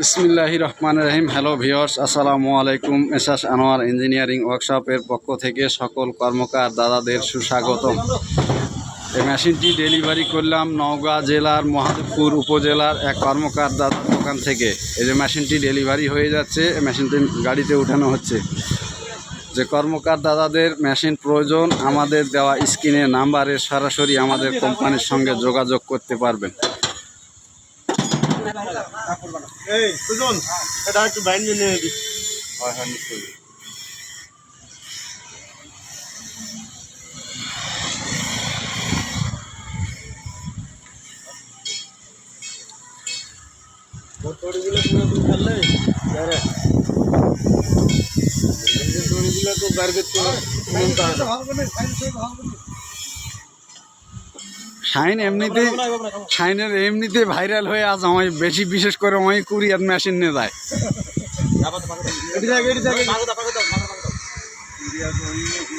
বিসমিল্লাহি রহমান রহিম। Hello viewers আসসালামু আলাইকুম। এসাস আনোয়ার ইঞ্জিনিয়ারিং ওয়ার্কশপের পক্ষ থেকে সকল কর্মকার দাদাদের সুস্বাগতম। এই মেশিনটি ডেলিভারি করলাম নওগাঁ জেলার মহাদেবপুর উপজেলার এক কর্মকার দাদার দোকান থেকে। এই যে মেশিনটি ডেলিভারি হয়ে যাচ্ছে, এই মেশিনটি গাড়িতে উঠানো হচ্ছে। যে কর্মকার দাদাদের মেশিন প্রয়োজন, আমাদের দেওয়া স্ক্রিনে নাম্বারে সরাসরি আমাদের কোম্পানির সঙ্গে যোগাযোগ করতে পারবেন। এই সুজন এটা একটু বাইন্ড নিয়ে দিস হয় হ্যাঁ নিশ্চয়ই তড়িগুলো পুরো তুমি ফেললে আরে তড়িগুলো তো বার করতে মনটা শাইন এমনিতে শাইনের এমনিতে ভাইরাল হয়ে আজ আমায় বেশি বিশেষ করে আমায় কুরিয়ার মেশিন নিয়ে যায়। এটি থাকে এটি থাকে